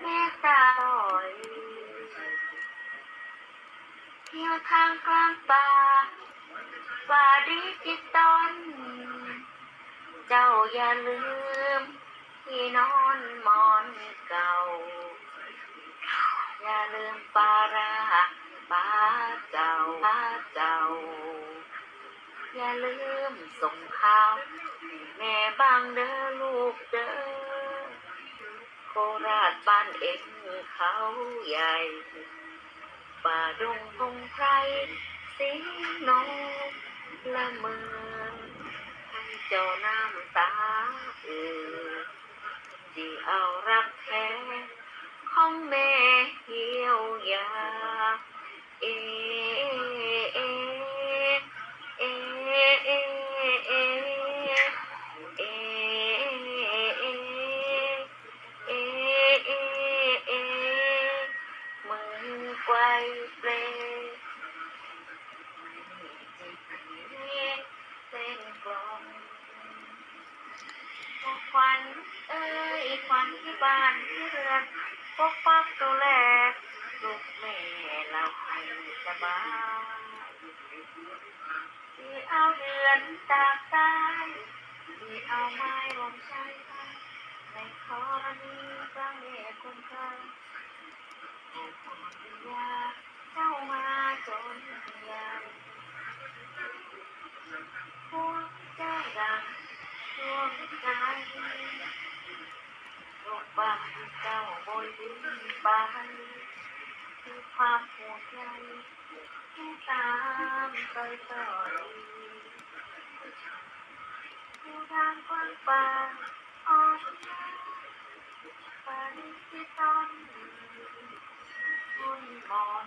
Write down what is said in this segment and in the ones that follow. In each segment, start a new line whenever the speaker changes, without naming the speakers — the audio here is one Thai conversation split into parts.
แม่ตาลอยเที่ยวทางกลางป่าป่าดิจิตอลเจ้าอย่าลืม ที่นอนหมอนเก่า อย่าลืมปาราปลาเจ้าปลาเจ้า อย่าลืมส่งข่าวแม่บางเด้อลูกเด้อาชบ้านเอ็งเขาใหญ่ ป่าดงพงไพรสิงนงละเมืองให้เจ้าน้ำตาเอือที่เอารักแท้ของแม่เหี่ยวยา ควันที่บ้านที่เรือนพวกปักตัวแลลูกแม่เราให้สบายที่เอาเดือนตากตายที่เอาไม้ลมใช้ในคอนี้พระเมตคุณเคยยาเจ้ามาจนยามพวกเจ้าดังรวมใจ ลูกบ้านเจ้าบนดินไปคือความห่วงใยที่ตามไปต่อผู้ทางกว้างป่าออกมปานิสิตอนบุญมอน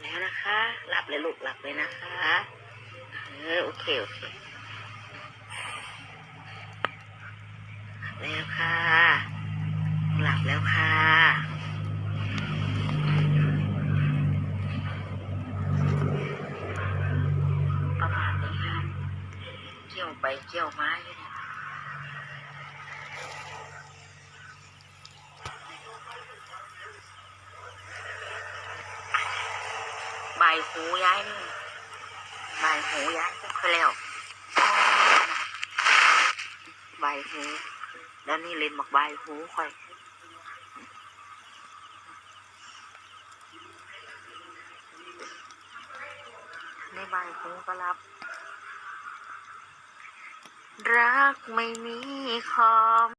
แล้วนะคะ หลับเลยลูกหลับเลยนะคะ เออ โอเค โอเคหลับแล้วค่ะ หลับแล้วค่ะประมาณนี้ค่ะ เกี่ยวไปเกี่ยวมาอยู่เนี่ยใบหูย้ายนี่ใบหูย้ายก็คือแล้วใบหูแล้วนี่เล่นหมักใบหูค่อยในใบหูก็รับ รักไม่มีขอบ